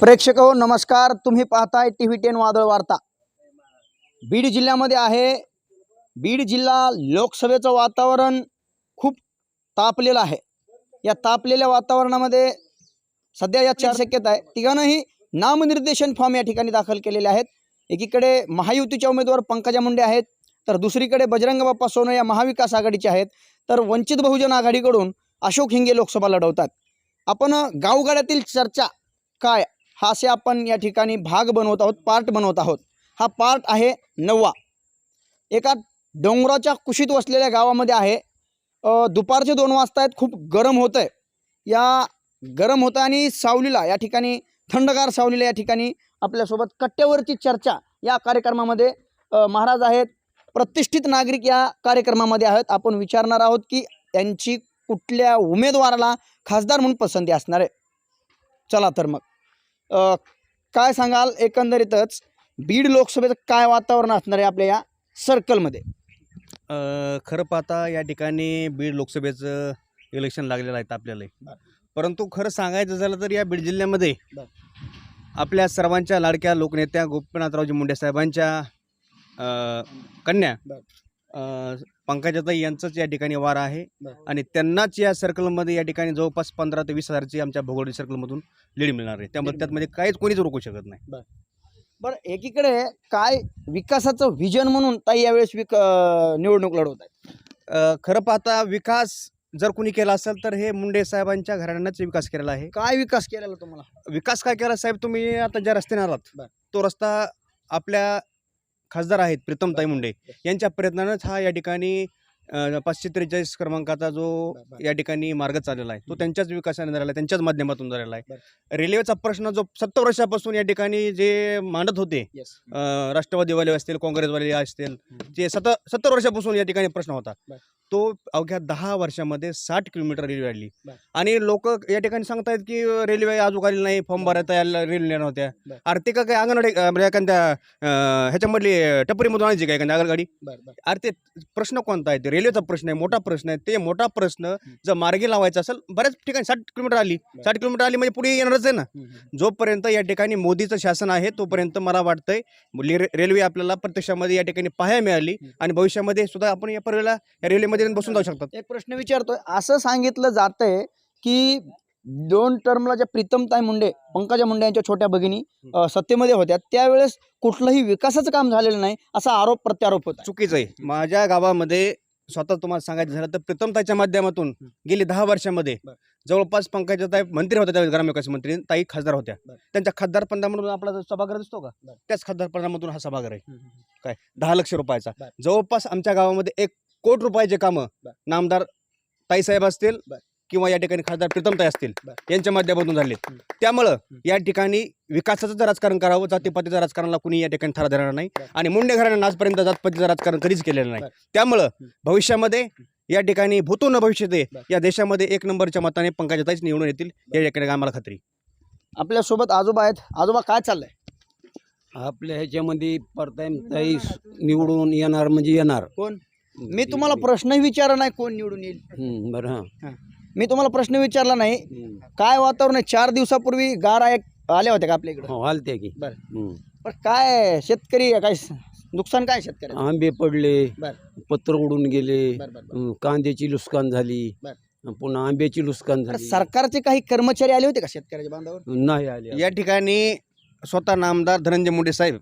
प्रेक्षक हो नमस्कार. तुम्ही पाहताय टी व्ही टेन वादळ वार्ता. बीड जिल्ह्यामध्ये आहे. बीड जिल्हा लोकसभेचं वातावरण खूप तापलेलं आहे. या तापलेल्या वातावरणामध्ये सध्या या चार शक्यता आहे. तिघांनाही नामनिर्देशन फॉर्म या ठिकाणी दाखल केलेले आहेत. एकीकडे महायुतीच्या उमेदवार पंकजा मुंडे आहेत. तर दुसरीकडे बजरंग बाप्पा सोनं या महाविकास आघाडीचे आहेत. तर वंचित बहुजन आघाडीकडून अशोक हिंगे लोकसभा लढवतात. आपण गावगाड्यातील चर्चा काय? हा असे आपण या ठिकाणी भाग बनवत आहोत पार्ट बनवत आहोत. हा पार्ट आहे नववा. एका डोंगराच्या कुशीत वसलेल्या गावामध्ये आहे. दुपारचे दोन वाजता आहेत खूप गरम होतं आहे या गरम होतं आणि सावलीला या ठिकाणी थंडगार सावलीला या ठिकाणी आपल्यासोबत कट्ट्यावरची चर्चा या कार्यक्रमामध्ये महाराज आहेत. प्रतिष्ठित नागरिक या कार्यक्रमामध्ये आहेत. आपण विचारणार आहोत की त्यांची कुठल्या उमेदवाराला खासदार म्हणून पसंती असणार आहे? चला तर मग. काय सांगाल एकंदरीतच बीड लोकसभेचं काय वातावरण असणार आहे आपल्या या सर्कलमध्ये खरं पाहता या ठिकाणी बीड लोकसभेचं इलेक्शन लागलेलं आहे आपल्याला. परंतु खरं सांगायचं झालं तर या बीड जिल्ह्यामध्ये. आपल्या सर्वांच्या लाडक्या लोकनेत्या गोपीनाथरावजी मुंडे साहेबांच्या कन्या पंकजाताई यांचंच या ठिकाणी वार आहे. आणि त्यांनाच या सर्कलमध्ये या ठिकाणी जवळपास पंधरा ते वीस हजारची आमच्या भोगोडी सर्कलमधून लीड मिळणार आहे. त्यामुळे लीड त्यातमध्ये काहीच कोणीच रोखू शकत नाही. बरं. एकीकडे काय विकासाचं व्हिजन म्हणून ताई यावेळेस विक निवडणूक लढवत आहे खरं पाहता विकास जर कोणी केला असेल तर हे मुंडे साहेबांच्या घराण्याच विकास केलेला आहे. काय विकास केलेला तुम्हाला? विकास काय केला साहेब? तुम्ही आता ज्या रस्त्याने आलात. तो रस्ता आपल्या खासदार आहेत प्रीतमताई मुंडे यांच्या प्रयत्नानंच हा या ठिकाणी पाचशे त्रेचाळीस क्रमांकाचा जो. या ठिकाणी मार्ग चाललेला आहे. तो. त्यांच्याच विकासाने झालेला आहे त्यांच्याच माध्यमातून झालेला आहे. रेल्वेचा प्रश्न जो सत्तर वर्षापासून या ठिकाणी जे मांडत होते राष्ट्रवादीवाले असतील काँग्रेसवाले असतील जे सत सत्तर वर्षापासून या ठिकाणी प्रश्न होता. तो अवघ्या दहा वर्षामध्ये साठ किलोमीटर रेल्वे आली बर. आणि लोक या ठिकाणी सांगतायत की रेल्वे अजून आली नाही फॉर्म भरायला यायला रेल्वे नव्हत्या बर. आर्थिक काय अंगणवाडी म्हणजे एखाद्या ह्याच्यामधली टपरीमधून आणायची काय एखाद्या आगगाडी अरे ते प्रश्न कोणता आहे ते रेल्वेचा प्रश्न आहे मोठा प्रश्न आहे ते मोठा प्रश्न जर मार्गी लावायचा असेल बऱ्याच ठिकाणी साठ किलोमीटर आली. साठ किलोमीटर आली म्हणजे पुढे येणारच आहे ना. जोपर्यंत या ठिकाणी मोदीचं शासन आहे तोपर्यंत मला वाटतंय रेल्वे आपल्याला प्रत्यक्षामध्ये या ठिकाणी पाहायला मिळाली. आणि भविष्यामध्ये सुद्धा आपण या पर्वेला या रेल्वेमध्ये बसून जाऊ शकतात. एक प्रश्न विचारतोय. असं सांगितलं जातंय की दोन टर्मला ज्या प्रीतमताई मुंडे पंकजा मुंडे यांच्या छोट्या भगिनी अ, सत्तेमध्ये होत्या त्यावेळेस कुठलंही विकासाचं काम झालेलं नाही असा आरोप प्रत्यारोप होता चुकीचं आहे. माझ्या गावामध्ये स्वतः तुम्हाला सांगायचं झालं तर प्रथमताच्या माध्यमातून. गेली दहा वर्षामध्ये बरं. जवळपास पंकजाताई मंत्री होत्या त्यावेळी ग्रामविकास मंत्री ताई खासदार होत्या. बरं. त्यांच्या खासदार पंधामधून आपला जो सभागृह दिसतो का? बरं. त्याच खासदार पंधामधून हा सभागृह आहे. दहा लक्ष रुपयाचा. बरं. जवळपास आमच्या गावामध्ये एक कोटी रुपयाचे कामं. नामदार ताईसाहेब असतील. किंवा या ठिकाणी खासदार प्रीतमताई असतील. यांच्या माध्यमातून झाले. त्यामुळं. या ठिकाणी विकासाचं जर राजकारण करावं जातीपातीचं राजकारणाला कुणी या ठिकाणी थारा देणार नाही. आणि मुंडे घराण्यानं आजपर्यंत जातपातीचं राजकारण कधीच केलेलं नाही. त्यामुळं. भविष्यामध्ये या ठिकाणी भूतो न भविष्यात आहे, बरं. या देशामध्ये एक नंबरच्या मताने पंकजाताईच निवडून येतील या ठिकाणी आम्हाला खात्री आपल्यासोबत आजोबा आहेत आजोबा काय चाललंय आपल्या ह्याच्यामध्ये परताईम ताई निवडून येणार म्हणजे येणार कोण मी तुम्हाला प्रश्न विचारला नाही कोण निवडून येईल. हं, बरं हां. मी तुम्हाला प्रश्न विचारला नाही. हं. काय वातावरण आहे? चार दिवसापूर्वी गार एक आल्या होत्या का आपल्या इकडे? हो हालते की. बरं. हं. पण काय शेतकरी काय नुकसान काय शेतकरी आंबे पडले बरं. पत्र उडून गेले बरं, बरं, बरं. हं, कांद्याची नुकसान झाली बरं. पुन्हा आंब्याची नुकसान झाली. सरकारचे काही कर्मचारी आले होते का शेतकऱ्याच्या बांधावर? नाही आले. या ठिकाणी स्वतः नामदार धनंजय मुंडे साहेब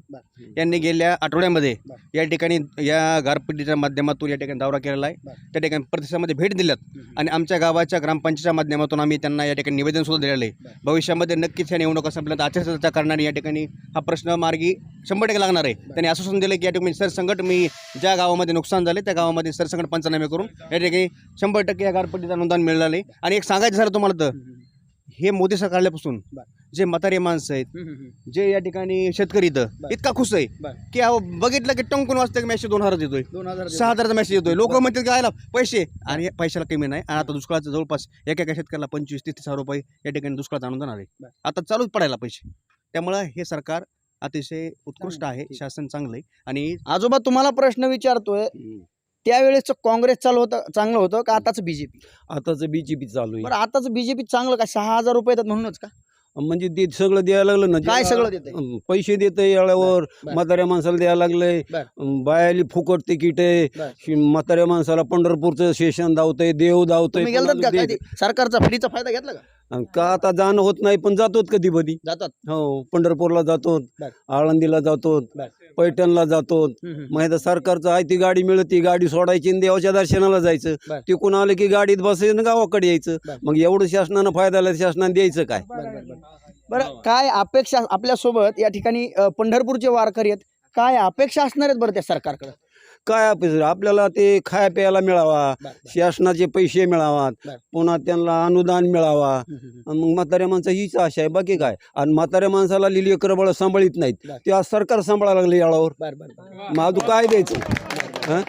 यांनी गेल्या आठवड्यामध्ये. या ठिकाणी या गारपिटीच्या माध्यमातून या ठिकाणी दौरा केलेला आहे. त्या ठिकाणी प्रतिसामध्ये भेट दिल्यात. आणि आमच्या गावाच्या ग्रामपंचायतच्या माध्यमातून आम्ही त्यांना या ठिकाणी निवेदन सुद्धा दिलेलं आहे. भविष्यामध्ये नक्कीच या निवडणुका संपल्यानंतर आचारसंहिता करणारी या ठिकाणी हा प्रश्न मार्गी शंभर टक्के लागणार आहे. त्यांनी आश्वासन दिलं की या ठिकाणी सरसंकट मी ज्या गावामध्ये नुकसान झाले त्या गावामध्ये सरसंकट पंचनामे करून या ठिकाणी शंभर टक्के या गारपिटीचं अनुदान मिळालं आहे. आणि एक सांगायचं झालं तुम्हाला तर हे मोदी सरकार आल्यापासून. जे म्हातारे माणसं आहेत जे या ठिकाणी शेतकरी इथं. इतका खुश आहे. की अहो बघितलं की टंकून वाजतं मॅसेज दोन हजार हजार सहा हजाराचा मेसेज येतोय लोक म्हणतात की आयला पैसे. आणि पैशाला कमी नाही. आणि आता दुष्काळाचं जवळपास एका एका शेतकऱ्याला पंचवीस तीस हजार रुपये या ठिकाणी दुष्काळात आणून जाणार आहे. आता चालूच पडायला पैसे. त्यामुळं हे सरकार अतिशय उत्कृष्ट आहे. शासन चांगलं आहे. आणि आजोबा तुम्हाला प्रश्न विचारतोय हं. त्यावेळेस काँग्रेस चालू होतं चांगलं होतं का आताच बीजेपी आताच बीजेपी चालू बरं आहे आताच बीजेपी चांगलं का सहा हजार रुपये येतात म्हणूनच का म्हणजे ते सगळं द्यायला लागलं ना काय सगळं देतंय? अं, पैसे देत याळावर बर. म्हाताऱ्या माणसाला द्यायला लागलंय बर. अं, बायाली फुकट तिकीट आहे बर. शि- म्हाताऱ्या माणसाला पंढरपूरचं सेशन धावतंय देव धावतंय तुम्ही गेलतात का सरकारचा फ्रीचा फायदा घेतला का अन् का आता जाणं होत नाही पण जातोत कधी कधी जातात. हो पंढरपूरला जातो बर. आळंदीला जातो बर. पैठणला जातो मग आता सरकारचं आहे ती गाडी मिळते गाडी सोडायची आणि देवाच्या दर्शनाला जायचं. तिकून आलं की गाडीत बसायचं आणि गावाकडे यायचं. बर. मग एवढं शासनानं फायदा आला शासनानं द्यायचं काय? बरं काय अपेक्षा आपल्यासोबत या ठिकाणी अ, पंढरपूरचे वारकरी आहेत. काय अपेक्षा असणार आहेत बरं त्या सरकारकडे? काय आपल्याला ते खाया प्यायला मिळावा शासनाचे पैसे मिळावा बर. पुन्हा त्यांना अनुदान मिळावा. आणि मग म्हाताऱ्या माणसं हीच आशा आहे. बाकी काय? आणि म्हाताऱ्या माणसाला लिहिली बळ सांभाळीत नाहीत. ते आज सरकार सांभाळायला लागले याळावर. अजून काय द्यायचं? हं?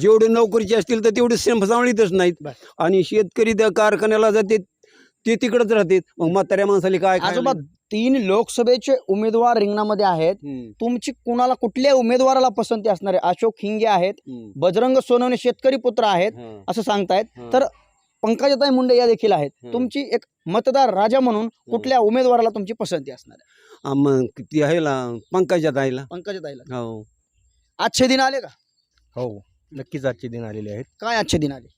जेवढे नोकरीचे असतील तर तेवढे सेम सांभाळीतच नाहीत. आणि शेतकरी त्या कारखान्याला जाते ते तिकडच राहतात मग म्हाताऱ्या माणसाला काय आजोबा तीन लोकसभेचे उमेदवार रिंगणामध्ये आहेत. तुमची कुणाला कुठल्या उमेदवाराला पसंती असणार? आहे अशोक हिंगे आहेत. बजरंग सोनवणे शेतकरी पुत्र आहेत असं सांगतायत. हं. तर पंकजाताई मुंडे या देखील आहेत. तुमची एक मतदार राजा म्हणून कुठल्या उमेदवाराला तुमची पसंती असणार आहे? मग ती आहे ना पंकजात आहे ना पंकजाताईला. हो. आजचे दिन आले का? हो नक्कीच आजचे दिन आलेले आहेत. काय आजचे दिन आले?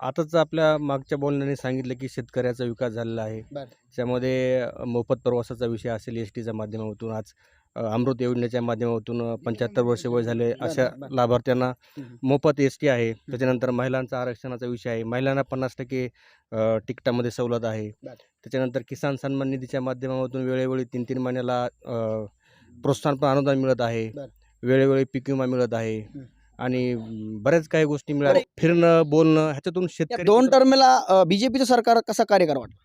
आताच आपल्या मागच्या बोलण्याने सांगितलं की शेतकऱ्याचा विकास झालेला आहे बरं. त्यामध्ये मोफत प्रवासाचा विषय असेल एस टीच्या माध्यमातून आज अ, अमृत योजनेच्या माध्यमातून पंच्याहत्तर वर्ष वय झाले बरं, अशा बरं. लाभार्थ्यांना हम्म. मोफत एस टी आहे त्याच्यानंतर महिलांचा आरक्षणाचा विषय आहे महिलांना पन्नास टक्के अ, तिकिटामध्ये सवलत आहे बरं. त्याच्यानंतर किसान सन्मान निधीच्या माध्यमातून वेळोवेळी तीन तीन महिन्याला अ, प्रोत्साहन अनुदान मिळत आहे बरं. वेळोवेळी पीक विमा मिळत आहे हम्म. आणि बऱ्याच काही गोष्टी मिळाल्या. फिरणं बोलणं ह्याच्यातून या शेतकरी दोन टर्मला बीजेपीचं सरकार कसा कार्यकार वाटलं?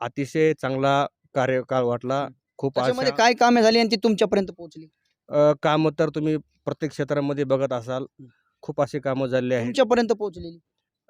अतिशय चांगला कार्यकाळ वाटला. खूप त्याच्यामध्ये काय कामे झाली आणि ती तुमच्यापर्यंत पोहोचली? अ, कामं तर तुम्ही प्रत्येक क्षेत्रामध्ये बघत असाल. खूप असे कामं झाले आहेत. तुमच्यापर्यंत पोहोचलेली.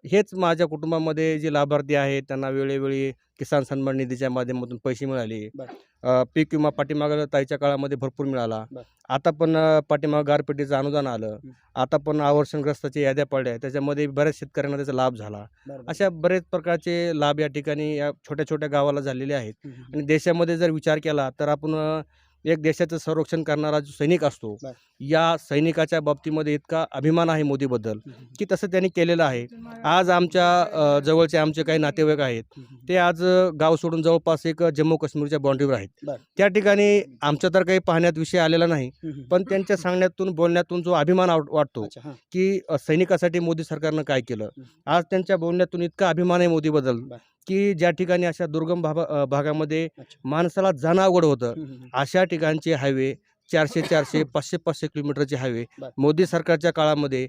हेच माझ्या कुटुंबामध्ये जे लाभार्थी आहेत त्यांना वेळोवेळी किसान सन्मान निधीच्या माध्यमातून पैसे मिळाले. बरं. अ, पीक विमा पाठीमागं ताईच्या काळामध्ये भरपूर मिळाला. बरं. आता पण अ, पाठीमागं गारपेटीचं अनुदान आलं. हं. आता पण आवर्षणग्रस्ताच्या याद्या पडल्या त्याच्यामध्ये बऱ्याच शेतकऱ्यांना त्याचा लाभ झाला. अशा बरेच प्रकारचे लाभ या ठिकाणी या छोट्या छोट्या गावाला झालेले आहेत. आणि देशामध्ये जर विचार केला तर आपण अ, एक देशाचं संरक्षण करणारा जो सैनिक असतो बर. या सैनिकाच्या बाबतीमध्ये इतका अभिमान आहे मोदीबद्दल की तसं त्यांनी केलेलं आहे आज आमच्या अ, जवळचे आमचे काही नातेवाईक आहेत ते आज अ, गाव सोडून जवळपास एक जम्मू काश्मीरच्या बाँड्रीवर आहेत बर. त्या ठिकाणी आमचा तर काही पाहण्यात विषय आलेला नाही पण त्यांच्या सांगण्यातून बोलण्यातून जो अभिमान आव- वाटतो अच्छा, हां. की अ, सैनिकासाठी मोदी सरकारनं काय केलं हं. आज त्यांच्या बोलण्यातून इतका अभिमान आहे मोदीबद्दल बर. की ज्या ठिकाणी अशा दुर्गम भागा भागामध्ये. माणसाला जाणं अवघड होतं. अशा ठिकाणचे हायवे चारशे चारशे पाचशे पाचशे किलोमीटरचे हायवे. मोदी सरकारच्या काळामध्ये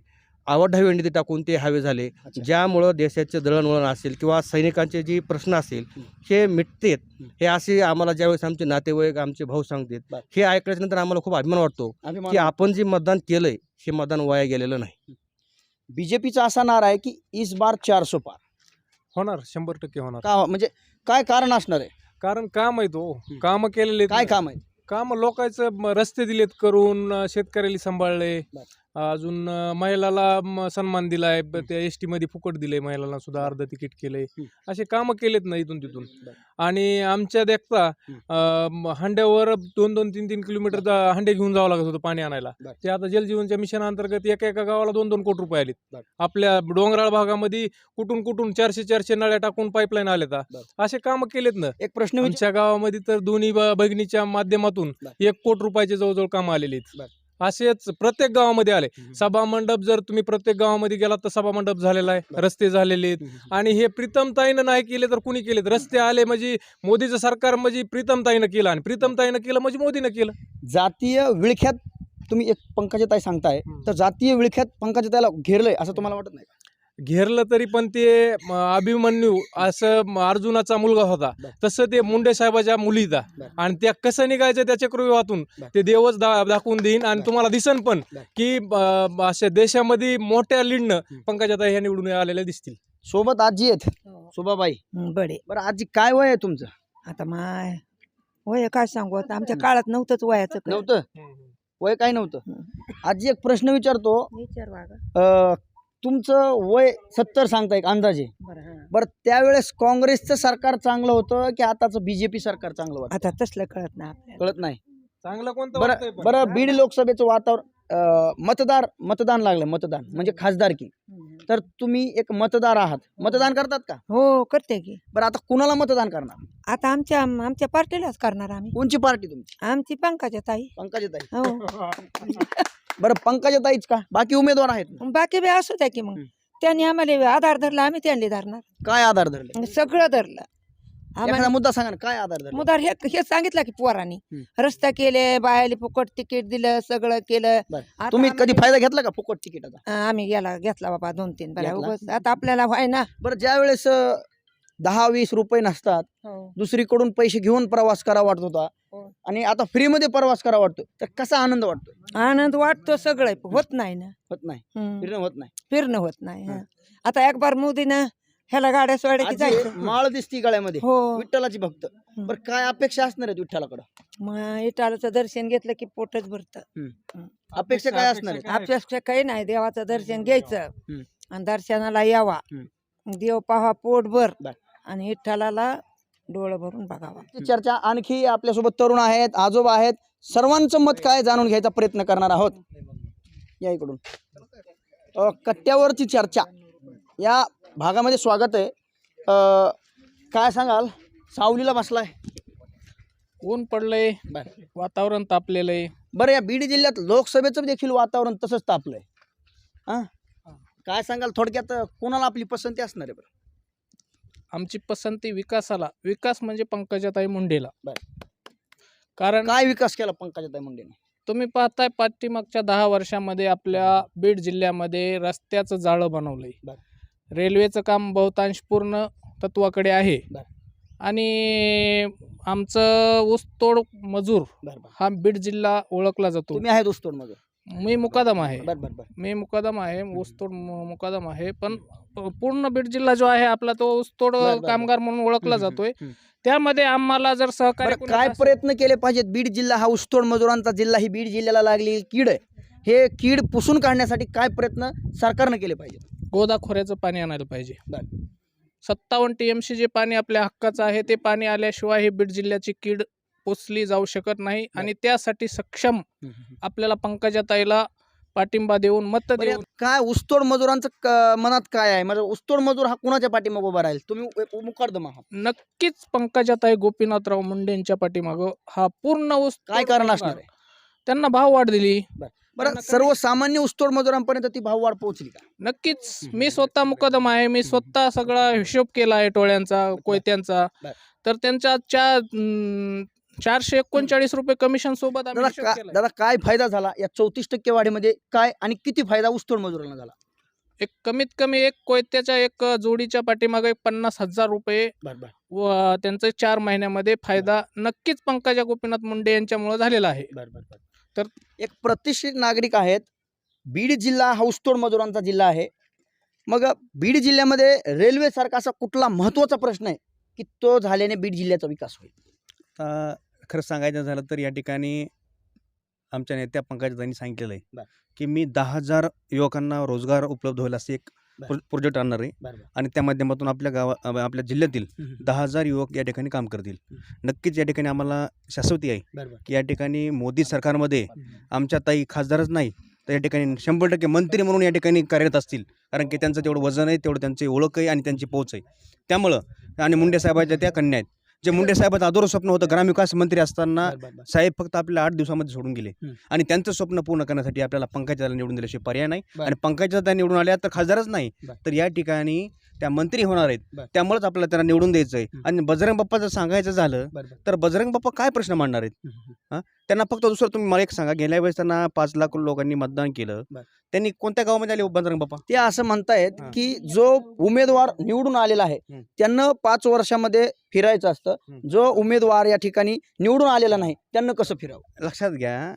आवडढावी निधी टाकून ते हायवे झाले. ज्यामुळं देशाचे दळणवळण असेल किंवा सैनिकांचे जे प्रश्न असेल हे मिटतेत हं. असे आम्हाला ज्यावेळेस आमचे नातेवाईक आमचे भाऊ सांगतात. हे ऐकल्याच्या नंतर आम्हाला खूप अभिमान वाटतो की आपण जे मतदान केलंय हे मतदान वाया गेलेलं नाही बीजेपीचा असा नारा आहे की इस बार चारसो पार होणार शंभर टक्के होणार. का म्हणजे काय कारण असणार आहे? कारण काम आहे तो हम्म. काम केलेले काय काम आहे काम लोकांचं म, रस्ते दिलेत करून अं, शेतकऱ्याला सांभाळले. बर. अजून महिलाला सन्मान दिलाय त्या एस टी मध्ये फुकट दिले महिलांना सुद्धा अर्ध तिकीट केले हम्म. असे कामं केलेत ना इथून तिथून. आणि आमच्या देखता हांड्यावर दोन दोन तीन तीन किलोमीटर हांडे घेऊन जावं लागत होतं पाणी आणायला. ते आता जलजीवनच्या मिशन अंतर्गत एका एका गावाला दोन दोन कोटी रुपये आलेत. आपल्या डोंगराळ भागामध्ये कुठून कुठून चारशे चारशे नळ्या टाकून पाईपलाईन बर. असे कामं केलेत ना एक प्रश्न आमच्या गावामध्ये तर दोन्ही बहिणीच्या माध्यमातून. एक कोटी रुपयाचे जवळजवळ काम आलेले बर. असेच प्रत्येक गावामध्ये आले. सभा मंडप जर तुम्ही प्रत्येक गावामध्ये गेलात तर सभा मंडप झालेला आहे. रस्ते झालेले आहेत. आणि हे प्रीतमताईनं नाही केले तर कुणी केलेत रस्ते आले म्हणजे मोदीचं सरकार म्हणजे प्रीतमताईनं केलं आणि प्रीतमताईनं केलं म्हणजे मोदीनं केलं जातीय विळख्यात तुम्ही एक पंकजाताई सांगताय. तर जातीय विळख्यात पंकजाताईला घेरलंय असं तुम्हाला वाटत नाही? घेरलं तरी पण ते अभिमन्यू असं अर्जुनाचा मुलगा होता. तसं ते मुंडे साहेबाच्या मुलीचा. आणि त्या कसं निघायचं त्या चक्रव्यूहातून बर. ते देवच दा दाखवून देईन आणि. तुम्हाला दिसन पण. की अशा देशामध्ये मोठ्या लीडनं. पंकजाताई ह्या निवडून आलेल्या दिसतील सोबत आजी आहेत सुबाबाई हं, बडे बरं आजी काय वय आहे तुमचं आता माय होय काय सांगू आता आमच्या काळात नव्हतंच वयाचं. नव्हतं वय काय नव्हतं. आजी एक प्रश्न विचारतो विचार वागा. तुमचं वय सत्तर सांगता एक अंदाजे. बरं त्यावेळेस काँग्रेसचं सरकार चांगलं होतं की आताचं बीजेपी सरकार चांगलं वाटतं आता तसलं कळत नाही आपल्याला. कळत नाही. चांगलं कोणतं वाटतंय बरं पण? बरं बीड लोकसभेचं वातावरण मतदार मतदान लागलं मतदान म्हणजे खासदारकी तर तुम्ही एक मतदार आहात. मतदान करतात का? हो करते की. बरं आता कुणाला मतदान करणार? आता आमच्या आमच्या पार्टीलाच करणार आम्ही. कोणची पार्टी तुमची? आमची पंकजा ताई. पंकजाताई हो. बरं पंकजाताईच का? बाकी उमेदवार आहेत ना? बाकी बी असू द्या की मग. त्यांनी आम्हाला आधार धरला आम्ही त्यांनी धरणार. काय आधार धरले? सगळं धरलं. एखादा मुद्दा सांगा ना काय आधार धरले मुदार हे हे सांगितलं की पोरांनी हम्म. रस्ता केले बायाले फुकट तिकीट दिलं सगळं केलं बरं. आता तुम्ही कधी फायदा घेतला का फुकट तिकिटाचा अं, आम्ही गेला घेतला बाबा दोन तीन बऱ्या घेतला? उगाच आता आपल्याला व्हाय ना बरं ज्या वेळेस दहा वीस रुपये नसतात दुसरीकडून पैसे घेऊन प्रवास करा वाटत होता हो. आणि आता फ्रीमध्ये प्रवास करा वाटतो तर कसा आनंद वाटतो आनंद वाटतो सगळं होत नाही ना होत नाही हम्म. फिरणं होत नाही फिरणं होत नाही हा. हं. आता एक बार मोदीनं ह्याला गाड्या सोड्या की आजी, जायचं. माळ दिसती गळ्यामध्ये. हो. विठ्ठलाची भक्त. बरं काय अपेक्षा असणार आहेत विठ्ठलाकडं? मग इटालाचं दर्शन घेतलं की पोटच भरत. अपेक्षा काय असणार आहेत? अपेक्षा काही नाही. देवाचं दर्शन घ्यायचं. हम्म. आणि दर्शनाला यावा. हम्म. देव पाहा पोटभर बर. आणि विठ्ठलाला डोळं भरून बघावा. चर्चा आणखी आपल्यासोबत तरुण आहेत आजोबा आहेत. सर्वांचं मत काय जाणून घ्यायचा प्रयत्न करणार आहोत? या इकडून. अ, कट्ट्यावरची चर्चा. या भागामध्ये स्वागत आहे. काय सांगाल? सावलीला बसलाय. ऊन पडलंय. बर. वातावरण तापलेलं आहे बरं या बीड जिल्ह्यात लोकसभेचं देखील वातावरण तसंच तापलंय. हा? काय सांगाल? थोडक्यात कोणाला आपली पसंती असणार आहे बरं? आमची पसंती विकासाला. विकास म्हणजे पंकजाताई मुंडेला. बर. कारण काय विकास केला पंकजाताई मुंडेने? तुम्ही पाहताय पाठीमागच्या दहा वर्षामध्ये आपल्या बीड जिल्ह्यामध्ये रस्त्याचं जाळं बनवलंय. बर. रेल्वेचं काम बहुतांश पूर्ण तत्वाकडे आहे. बर. आणि आमचं ऊसतोड मजूर बरं बरं. हा बीड जिल्हा ओळखला जातो. तुम्ही आहेत उस्तोड मग मी मुकादम आहे. बरं बरं बरं. मी मुकादम आहे ऊसतोड मु- मुकादम आहे पण प- पूर्ण बीड जिल्हा जो आहे आपला तो ऊसतोड बर, बर, बर. कामगार म्हणून ओळखला हम्म, जातोय. हम्म. त्यामध्ये आम्हाला जर सहकार्य बरं कोणी काय प्रयत्न केले पाहिजेत? बीड जिल्हा हा ऊसतोड मजुरांचा जिल्हा ही बीड जिल्ह्याला लागलेली कीड आहे. हे कीड पुसून काढण्यासाठी काय प्रयत्न सरकारनं केले पाहिजेत? गोदा खोऱ्याचं पाणी आणायला पाहिजे. सत्तावन्न टीएमसी जे पाणी आपल्या हक्काचं आहे ते पाणी आल्याशिवाय ही बीड जिल्ह्याची कीड पोचली जाऊ शकत नाही आणि त्यासाठी सक्षम आपल्याला पंकजाताईला पाठिंबा देऊन मत देऊन. काय ऊसतोड मजुरांचं मनात काय आहे? म्हणजे ऊसतोड मजूर हा कुणाच्या पाठीमागे उभा राहील? तुम्ही आहात नक्कीच पंकजाताई गोपीनाथराव मुंडे यांच्या पाठीमागं हा पूर्ण काय कारण असणार त्यांना भाव वाढ दिली. बरं सर्वसामान्य ऊसतोड मजुरांपर्यंत ती भाववाढ पोहोचली का? नक्कीच. मी स्वतः मुकदम आहे. मी स्वतः सगळा हिशोब केला आहे टोळ्यांचा कोयत्यांचा. बर. तर त्यांच्या च्या अं, चारशे एकोणचाळीस रुपये कमिशन सोबत आम्ही दादा हिशोब का केलाय. दादा काय फायदा झाला? या चौतीस टक्के वाढीमध्ये काय आणि किती फायदा ऊसतोड मजुरांना झाला? एक कमीत कमी एक कोयत्याच्या एक जोडीच्या पाठीमागे एक पन्नास हजार रुपये बरं बरं. व त्यांचं चार महिन्यामध्ये फायदा नक्कीच पंकजा गोपीनाथ मुंडे यांच्यामुळे झालेला आहे. बरं बरं. तर- एक प्रतिष्ठित नागरिक आहेत. बीड जिल्हा हा ऊसतोड मजुरांचा जिल्हा आहे. मग बीड जिल्ह्यामध्ये रेल्वेसारखा असा कुठला महत्त्वाचा प्रश्न आहे की तो झाल्याने बीड जिल्ह्याचा विकास होईल? आता खरं सांगायचं झालं तर या ठिकाणी आमच्या नेत्या पंकजाताईंनी सांगितलेलं आहे. की मी दहा हजार युवकांना रोजगार उपलब्ध होईल असे एक बरं. प्रोजेक्ट आणणार आहे. बरं आणि त्या माध्यमातून आपल्या गावा आपल्या जिल्ह्यातील दहा हजार युवक या ठिकाणी काम करतील. नक्कीच या ठिकाणी आम्हाला शाश्वती आहे की या ठिकाणी मोदी सरकारमध्ये आमच्या ताई खासदारच नाही तर या ठिकाणी शंभर टक्के मंत्री म्हणून या ठिकाणी कार्यरत असतील. कारण की त्यांचं तेवढं वजन आहे तेवढं त्यांची ओळख आहे आणि त्यांची पोच आहे. त्यामुळं आणि मुंडे साहेबाच्या त्या कन्या आहेत जे मुंडे साहेबाचं अधोर स्वप्न होतं ग्रामविकास मंत्री असताना साहेब फक्त आपल्याला आठ दिवसामध्ये सोडून गेले हम्म. आणि त्यांचं स्वप्न पूर्ण करण्यासाठी आपल्याला पंकजाला निवडून दिल्याशिवाय पर्याय नाही बरं. आणि पंकजा त्या निवडून आल्या तर खासदारच नाही बरं. तर या ठिकाणी त्या मंत्री होणार आहेत. त्यामुळेच आपल्याला त्यांना निवडून द्यायचं आहे. आणि बजरंग बाप्पा जर सांगायचं झालं तर बजरंग बाप्पा काय प्रश्न मांडणार आहेत हां त्यांना फक्त दुसरं तुम्ही मला एक सांगा गेल्या वेळेस त्यांना पाच लाख लोकांनी मतदान केलं. त्यांनी कोणत्या गावामध्ये आले हो बजरंग बाप्पा ते असं म्हणतायत. की जो उमेदवार निवडून आलेला आहे. त्यांना पाच वर्षामध्ये फिरायचं असतं. जो उमेदवार या ठिकाणी निवडून आलेला नाही त्यांना कसं फिरावं लक्षात घ्या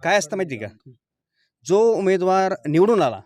काय असतं माहिती का जो उमेदवार निवडून आला.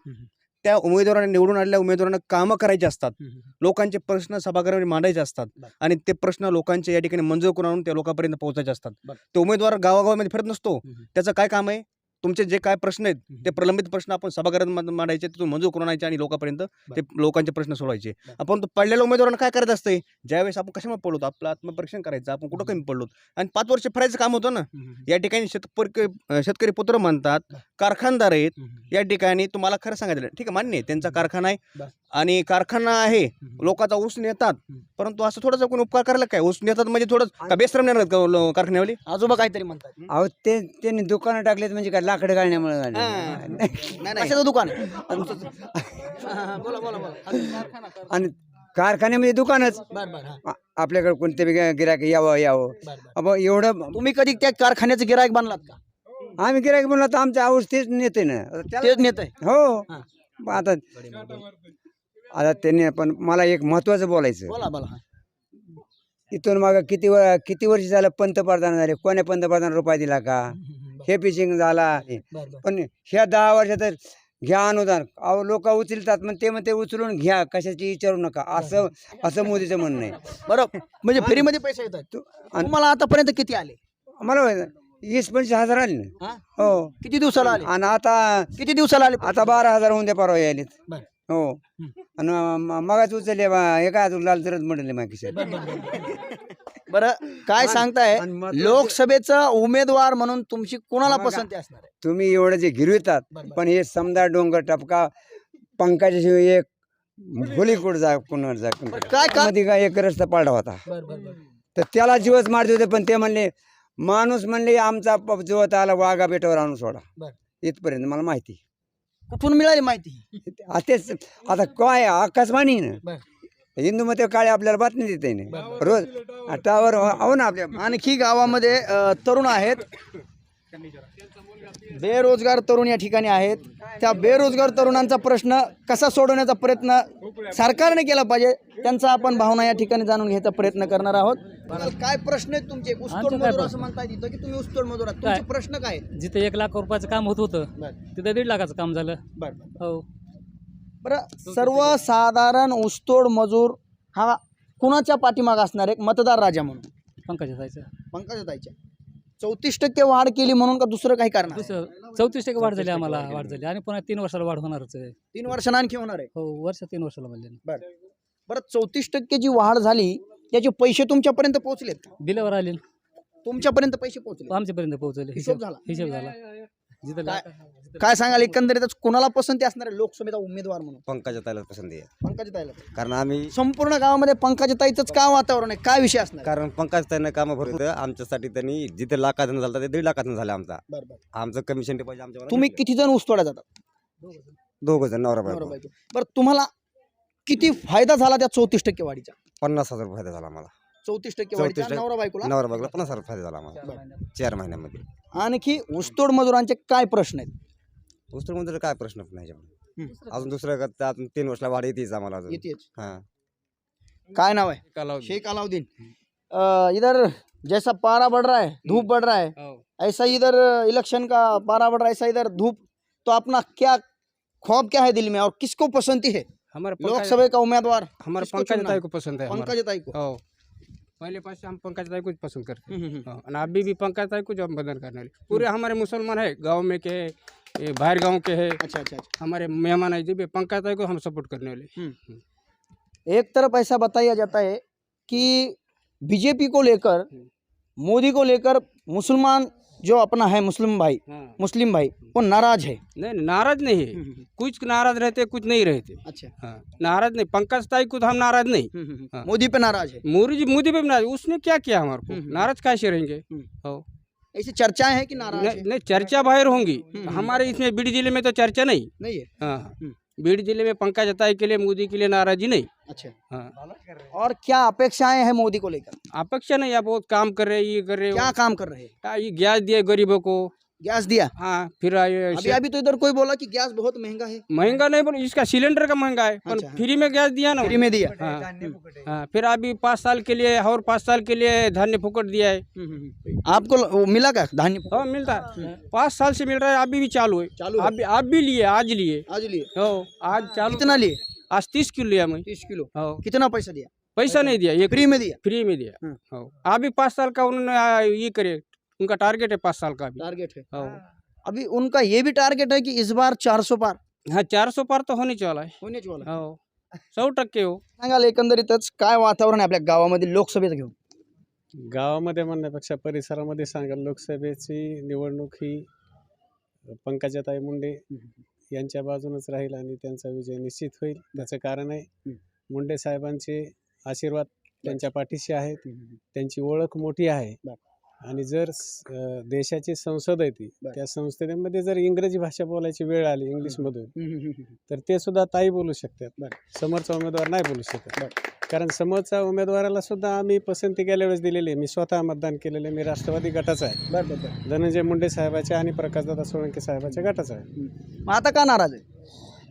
त्या उमेदवाराने निवडून आलेल्या उमेदवारांना कामं करायचे असतात. लोकांचे प्रश्न सभागृहामध्ये मांडायचे असतात. आणि ते प्रश्न लोकांचे या ठिकाणी मंजूर करून आणून त्या लोकांपर्यंत पोहोचायचे असतात. तो उमेदवार गावागावामध्ये फिरत नसतो. त्याचं काय काम आहे तुमचे जे काय प्रश्न आहेत ते प्रलंबित प्रश्न आपण सभागृहात मांडायचे तिथून मंजूर करून आणायचे आणि लोकांपर्यंत ते लोकांचे प्रश्न सोडवायचे. आपण तो पडलेल्या उमेदवारांना काय करत असते ज्यावेळेस आपण कशामुळे पडलो आपलं आत्मपरीक्षण करायचं आपण कुठं कमी पडलो आणि पाच वर्ष फिरायचं काम होतं ना? या ठिकाणी शेतकरी शेतकरी पुत्र म्हणतात कारखानदार आहेत. या ठिकाणी तुम्हाला खरं सांगायचं ठीक आहे मान्य आहे त्यांचा कारखाना आहे. आणि कारखाना आहे लोकांचा ऊस नेतात. परंतु असं थोडंसं कोणी उपकार करायला काय? ऊस नेतात म्हणजे थोडं का बेश्रम नेणार का लो- कारखान्यावाले? आजोबा काहीतरी म्हणतात. अहो ते त्यांनी दुकानं टाकलेत म्हणजे काय लाकडं नाही कशाचं दुकान आहे? बोला बोला बोला. आणि कारखान्यामध्ये दुकानच. बर बर हा. आ- आपल्याकडे कोणते गिरायक यावं यावं. बर, बर. अब एवढं तुम्ही कधी त्या कारखान्याचं गिरायक बनलात का? आम्ही गिरायक म्हणलं तर आमच्या आऊस तेच नेते ना. आता त्याला- तेच नेत आहे हो. हा. मग आता आता त्यांनी पण मला एक महत्वाचं बोलायचं. बोला बोला. इथून माग किती वर किती वर्ष झालं पंतप्रधान झाले? कोण्या पंतप्रधान रुपये दिला का? हे पिचिंग झाला पण ह्या दहा वर्षात घ्या अनुदान. अहो लोक उचलतात मग ते म्हणते उचलून घ्या कशाची विचारू नका. असं असं मोदीचं म्हणणं आहे. बरं म्हणजे फ्रीमध्ये पैसे येतात. आणि- तुम्हाला आतापर्यंत किती आले? मला वीस पंचवीस हजार आले. ना हा? हो. किती दिवसाला आले? आणि आता किती दिवसाला आले? आता बारा हजार होऊन द्या परवा यायलेत. बर. हो. आणि मगाच उचलले बा- हे काय अजून लाल जरच म्हटले खिशात बरं काय सांगताय? आणि लोकसभेचा उमेदवार म्हणून तुमची कोणाला बघा. पसंती असणार आहे? तुम्ही एवढं जे गिरवितात बर. पण हे समजा डोंगर टपका पंकाच्या शिवाय एक भोलीकोट जा कुणावर जा काय का मध्ये काय एक रस्ता पाडा होता. बर बर बर. तर त्याला जीवच मारत होते पण ते म्हणले माणूस म्हणले आमचा जीवत आला वाघा बेटावर आणून सोडा. बर. इथपर्यंत मला माहिती. कुठून मिळाली माहिती? आ तेच आता काय आकाशवाणी. ना. हिंदू मते काळे आपल्याला बातमी देते ना. रोज टावर हो ना आपल्या आणखी गावामध्ये अ, तरुण आहेत. बेरोजगार तरुण या ठिकाणी आहेत. त्या बेरोजगार तरुणांचा प्रश्न कसा सोडवण्याचा प्रयत्न सरकारने केला पाहिजे त्यांचा आपण भावना या ठिकाणी जाणून घ्यायचा प्रयत्न करणार आहोत. काय प्रश्न आहेत तुमचे? ऊसतोड मजूर प्रश्न? असं म्हणताय तिथं की तुम्ही ऊसतोड मजूर आहात तुमचे काय? प्रश्न काय आहेत? जिथे एक लाख रुपयाचं काम होत होतं बर. तिथं दीड लाखाचं काम झालं. बर. हो. बरं सर्वसाधारण ऊसतोड मजूर हा कुणाच्या पाठीमाग असणार एक मतदार राजा म्हणून. पंकजा पंकजाताईच्या चौतीस टक्के वाढ केली म्हणून का दुसरं काही कारण आहे? दुसरं चौतीस टक्के वाढ झाली आम्हाला वाढ झाली. आणि पुन्हा तीन वर्षाला वाढ होणारच आहे. तीन वर्षांना आणखी होणार आहे. हो वर्ष तीन वर्षाला म्हणले बरं. चौतीस टक्के जी वाढ झाली त्याचे पैसे तुमच्यापर्यंत पोहोचलेत का? बिलावर आले तुमच्यापर्यंत पैसे पोहोचले आमच्यापर्यंत पोहोचले. हिशोब झाला? हिशोब झाला. जिथं काय- काय सांगाल? एकंदरीतच कोणाला पसंती असणार आहे? लोकसभेचा उमेदवार म्हणून. पंकजा ताईला पसंती आहे. पंकजताईला कारण आम्ही संपूर्ण गावामध्ये पंकजताईच का वातावरण आहे? काय विषय असणार? कारण पंकज ताईनं कामं भरत आमच्यासाठी त्यांनी जिथे लाखातून झालं ते दीड लाखातून झालं आमचा. बरं आमचं कमिशन पाहिजे आमच्या तुम्ही किती जण ऊस तोडा जातात दोघं जण नवरा बायको. बरं तुम्हाला किती फायदा झाला त्या चौतीस टक्के वाढीचा? पन्नास हजार फायदा झाला आम्हाला. चौतीस टक्के 34 वाढीचा टक्के. नवरा बायकोला? नवरा बायकोला पन्नास हजार फायदा झाला आम्हाला. चार महिन्यामध्ये. आणखी ऊसतोड मजुरांचे काय प्रश्न आहेत? उस्तर काय प्रश्न पण नाही याच्यामध्ये. हम्म. अजून दुसरं का- अजून तीन वर्षाला वाढ येतेच आम्हाला अजून. येतेच. हाँ. काय नाव है शेख अलाउद्दीन. अ, इधर जैसा पारा बढ़ रहा है धूप बढ़ रहा है ऐसा इधर इलेक्शन का पारा बढ़ रहा है ऐसा इधर धूप तो अपना क्या ख्वाब क्या है दिल में और किसको पसंदी है? हमारे लोकसभा का उम्मीदवार हमारे किसको पंकज चुनना ताई को पसंद है। पंकज ताई को। हो। पहले पास से हम पंकज ताई को पसंद करते हैं। हम्म, हम्म, हाँ, और अभी भी पंकज ताई को हम बदन करने वाले पूरे हमारे मुसलमान है गाँव में के है, ये बाहर गाँव के है। अच्छा अच्छा अच्छा। हमारे मेहमान है जी भी पंकज ताई को हम सपोर्ट करने वाले एक तरफ़ ऐसा बताया जाता है कि बीजेपी को लेकर मोदी को लेकर मुसलमान जो अपना है मुस्लिम भाई हाँ। मुस्लिम भाई वो नाराज़ है। नहीं नाराज़ नहीं है। कुछ नाराज़ रहते कुछ नहीं रहते। अच्छा। हाँ नाराज़ नहीं पंकज ताई को तो हम नाराज़ नहीं। हाँ। मोदी पे नाराज़ है। मोदी जी मोदी पे नाराज़ उसने क्या किया हमारे को? हम्म, हम्म। नाराज़ कैसे रहेंगे? हम्म। हो। ऐसी चर्चाएँ हैं कि नाराज़ नहीं चर्चा बाहर होंगी। हम्म, हमारे इसमें बीडी ज़िले में तो चर्चा नहीं। नहीं है। हाँ। बीड़ ज़िले में पंकज जताई के लिए मोदी के लिए नाराजी नहीं। अच्छा। हाँ। और क्या अपेक्षाएँ हैं मोदी को लेकर? अपेक्षा नहीं आप बहुत काम कर रहे हैं ये कर रहे क्या काम कर रहे हैं? ये गैस दिए गरीबों को। गैस दिया। हाँ फिर ये अभी अभी तो इधर कोई बोला कि गैस बहुत महँगा है। महँगा नहीं बोलो इसका सिलेंडर का महँगा है। अच्छा, हाँ। फ्री में गैस दिया ना। फ्री में दिया। हाँ। हाँ फिर अभी पाँच साल के लिए और पाँच साल के लिए धान्य फुकट दिया है। आपको मिला क्या धान्य हाँ मिलता। है पाँच साल से मिल रहा है अभी भी चालू है। चालू है? अभी आप भी लिए आज लिए। आज लिए? हो आज चालू। कितना लिए? आज तीस किलो लिया मैं। तीस किलो। हो। कितना पैसा दिया? पैसा नहीं दिया ये फ्री में दिया? फ्री में दिया। हम्म। अभी पाँच साल का उन्होंने ये करे उनका टारगेट है पाँच साल का टारगेट है। हो। अभी उनका ये भी टारगेट है कि इस बार 400 पार। हाँ चार सौ पार तो होने वाला है। होने वाला आहे. हो। सौ टक्के हो। सांगाल एकंदरीतच काय वातावरण आहे आपल्या गावामध्ये लोकसभेचं घेऊन? गावामध्ये म्हणण्यापेक्षा परिसरामध्ये सांगाल लोकसभेची निवडणूक ही पंकजाताई मुंडे यांच्या बाजूनच राहील आणि त्यांचा विजय निश्चित होईल त्याचं कारण आहे मुंडे साहेबांचे आशीर्वाद त्यांच्या पाठीशी आहेत त्यांची ओळख मोठी आहे. आणि जर देशाची संसद आहे ती त्या संसदेमध्ये जर इंग्रजी भाषा बोलायची वेळ आली इंग्लिशमधून तर ते सुद्धा ताई बोलू शकतात. समोरचा उमेदवार नाही बोलू शकत. कारण समोरचा उमेदवाराला सुद्धा आम्ही पसंती गेल्या वेळेस दिलेली आहे. मी स्वतः मतदान केलेलं आहे. मी राष्ट्रवादी गटाचा आहे. धनंजय मुंडे साहेबाच्या आणि प्रकाशदादा सोळंके साहेबाच्या गटाचा आहे. मग आता का नाराज आहे?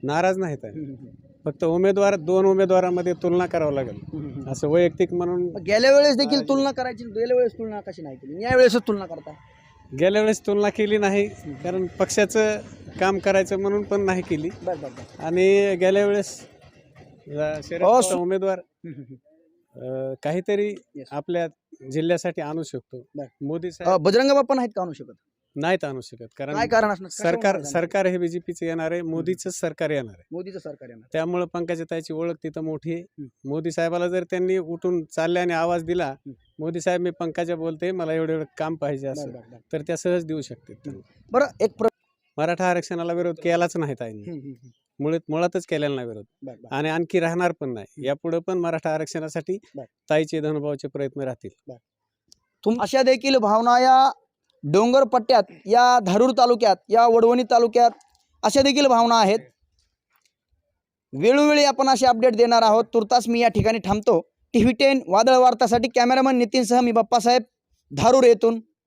नाराज नाहीत आहे. फक्त उमेदवार दोन उमेदवारांमध्ये तुलना करावं लागेल. असं वैयक्तिक म्हणून गेल्या वेळेस देखील तुलना करायची गेल्या वेळेस तुलना कशी नाही केली? या वेळेसच तुलना करता. गेल्या वेळेस तुलना केली नाही कारण पक्षाचं काम करायचं म्हणून पण नाही केली. बरं बरं बरं. आणि गेल्या वेळेस उमेदवार काहीतरी. आपल्या जिल्ह्यासाठी आणू शकतो. मोदी बजरंग बाप्पा नाहीत का आणू शकत? नाहीत आणू शकत. कारण काय कारण असणार. कशामुळे सरकार? सरकार हे बीजेपीचं येणार आहे मोदीचंच सरकार येणार आहे. मोदीचं सरकार येणार. त्यामुळं पंकजाताईची ओळख तिथं मोठी आहे. मोदी साहेबाला जर त्यांनी उठून चालल्याने आवाज दिला मोदी साहेब मी पंकजा बोलते मला एवढं एवढं काम पाहिजे असं बरं, बरं. तर त्या सहज देऊ शकतात बरं एक प्र मराठा आरक्षणाला विरोध केलाच नाही ताईंनी. मुळात मुळातच केलेला नाही विरोध. बरं, बरं. आणि आणखी राहणार पण नाही. यापुढे पण मराठा आरक्षणासाठी बरं. ताईचे धनुभावचे प्रयत्न राहतील. तुम अशा देखील भावना या डोंगर पट्ट्यात या धारूर तालुक्यात या वडवणी तालुक्यात अशा देखील भावना आहेत. वेळोवेळी आपण असे अपडेट देणार आहोत. तुर्तास मी या ठिकाणी थांबतो. टी व्ही टेन वादळ वार्तासाठी कॅमेरामन नितीनसह मी बाप्पासाहेब धारूर येथून.